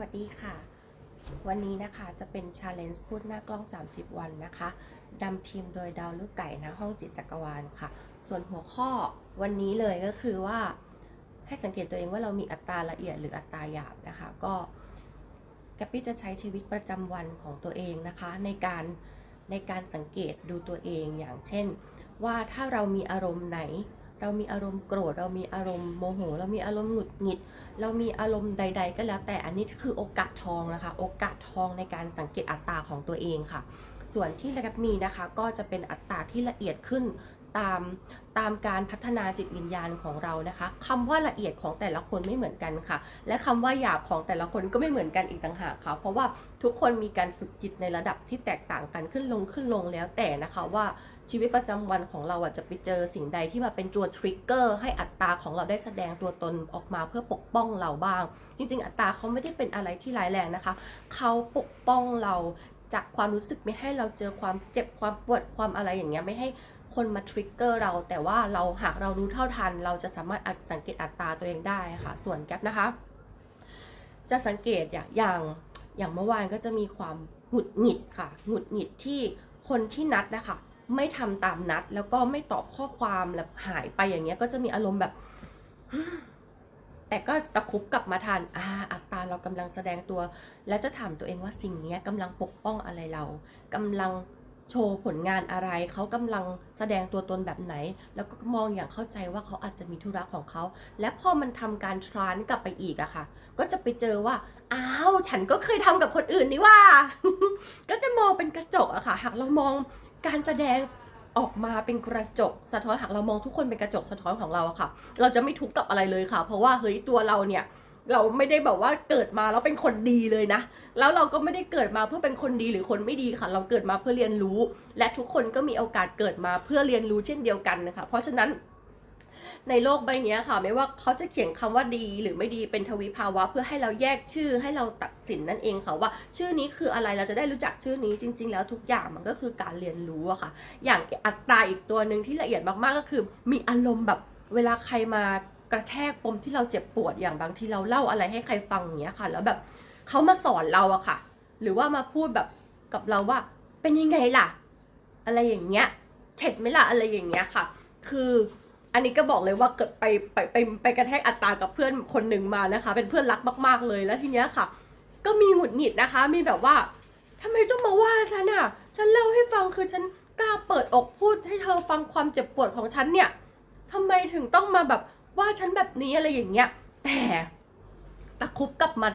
วัสดีค่ะ วันนี้นะคะจะเป็น Challenge พูดหน้ากล้อง 30 วันนะคะดำทีมโดยดาวลูกไก่นะห้องจิตจักรวาลค่ะ ส่วนหัวข้อวันนี้เลยก็คือว่า ให้สังเกตตัวเองว่าเรามีอัตราละเอียดหรืออัตราหยาบนะคะ ก็แกปปี้จะใช้ชีวิตประจำวันของตัวเองนะคะ ในการในการสังเกตดูตัวเองอย่างเช่น ว่าถ้าเรามีอารมณ์ไหน เรามีอารมณ์โกรธ เรามีอารมณ์โมโห เรามีอารมณ์หงุดหงิด เรามีอารมณ์ใด ๆ ก็แล้วแต่อันนี้คือโอกาสทองนะคะ โอกาสทองในการสังเกตอัตราของตัวเองค่ะ ส่วนที่ระดับมีนะคะก็จะเป็นอัตราที่ละเอียดขึ้น ตามตามการพัฒนาจิตวิญญาณของเรานะคะคำว่าละเอียดของแต่ละคนไม่เหมือนกันค่ะ และคำว่าหยาบของแต่ละคนก็ไม่เหมือนกันอีกต่างหากค่ะ เพราะว่าทุกคนมีการฝึกจิตในระดับที่แตกต่างกันขึ้นลงขึ้นลงแล้วแต่นะคะว่าชีวิตประจำวันของเราอะจะไปเจอสิ่งใดที่มาเป็นตัวทริกเกอร์ให้อัตราของเราได้แสดงตัวตนออกมาเพื่อปกป้องเราบ้าง จริง ๆ อัตราเขาไม่ได้เป็นอะไรที่ร้ายแรงนะคะ เขาปกป้องเรา จากความรู้สึกไม่ให้เราเจอความเจ็บความปวดความอะไรอย่างเงี้ยไม่ให้คนมาทริกเกอร์เรา แต่ว่าเราหากเรารู้เท่าทัน เราจะสามารถสังเกตอัตราตัวเองได้ค่ะ ส่วนแก๊ปนะคะ จะสังเกตอย่างอย่างอย่างเมื่อวานก็จะมีความหงุดหงิดค่ะหงุดหงิดที่คนที่นัดนะคะ ไม่ทำตามนัดแล้วก็ไม่ตอบข้อความแล้วหายไปอย่างเงี้ยก็จะมีอารมณ์แบบ แต่ก็ตะคุบกลับมาทันอ่าอัตราเรากำลังแสดงตัว แล้วจะถามตัวเองว่าสิ่งนี้ยกำลังปกป้องอะไรเรากำลังโชว์ผลงานอะไร เขากำลังแสดงตัวตนแบบไหน แล้วก็มองอย่างเข้าใจว่าเขาอาจจะมีธุระของเขา และพอมันทำการทรานกลับไปอีกอะค่ะ ก็จะไปเจอว่า อ้าว ฉันก็เคยทำกับคนอื่นนี่ว่า ก็จะมองเป็นกระจกอะค่ะ หากเรามองการแสดง ออกมาเป็นกระจกสะท้อนหากเรามองทุกคนเป็นกระจกสะท้อนของเราอะค่ะ เราจะไม่ทุกข์กับอะไรเลยค่ะ เพราะว่าเฮ้ยตัวเราเนี่ยเราไม่ได้แบบว่าเกิดมาแล้วเป็นคนดีเลยนะ แล้วเราก็ไม่ได้เกิดมาเพื่อเป็นคนดีหรือคนไม่ดีค่ะ เราเกิดมาเพื่อเรียนรู้ และทุกคนก็มีโอกาสเกิดมาเพื่อเรียนรู้เช่นเดียวกันนะคะ เพราะฉะนั้น ในโลกใบนี้ค่ะ ไม่ว่าเขาจะเขียนคำว่าดีหรือไม่ดีเป็นทวิภาวะ เพื่อให้เราแยกชื่อให้เราตัดสินนั่นเองค่ะว่า ชื่อนี้คืออะไรเราจะได้รู้จักชื่อนี้จริง ๆ แล้วทุกอย่างมันก็คือการเรียนรู้อะค่ะ อย่างอัตราอีกตัวหนึ่งที่ละเอียดมากๆก็คือ มีอารมณ์แบบเวลาใครมากระแทกปมที่เราเจ็บปวดอย่างบางทีเราเล่าอะไรให้ใครฟังอย่างเงี้ยค่ะ แล้วแบบเขามาสอนเราอะค่ะ หรือว่ามาพูดแบบกับเราว่าเป็นยังไงล่ะ อะไรอย่างเงี้ยเข็ดไหมล่ะอะไรอย่างเงี้ยค่ะ คือ อันนี้ก็บอกเลยว่าเกิดไปไปไปไปกระแทกอัตรากับเพื่อนคนหนึ่งมานะคะ เป็นเพื่อนรักมาก ๆเลยแล้วทีเนี้ยค่ะ ก็มีหงุดหงิดนะคะ มีแบบว่าทำไมต้องมาว่าฉันอะฉันเล่าให้ฟังคือฉันกล้าเปิดอกพูดให้เธอฟังความเจ็บปวดของฉันเนี่ยทำไมถึงต้องมาแบบว่าฉันแบบนี้อะไรอย่างเงี้ย แต่ตะคุบกลับมา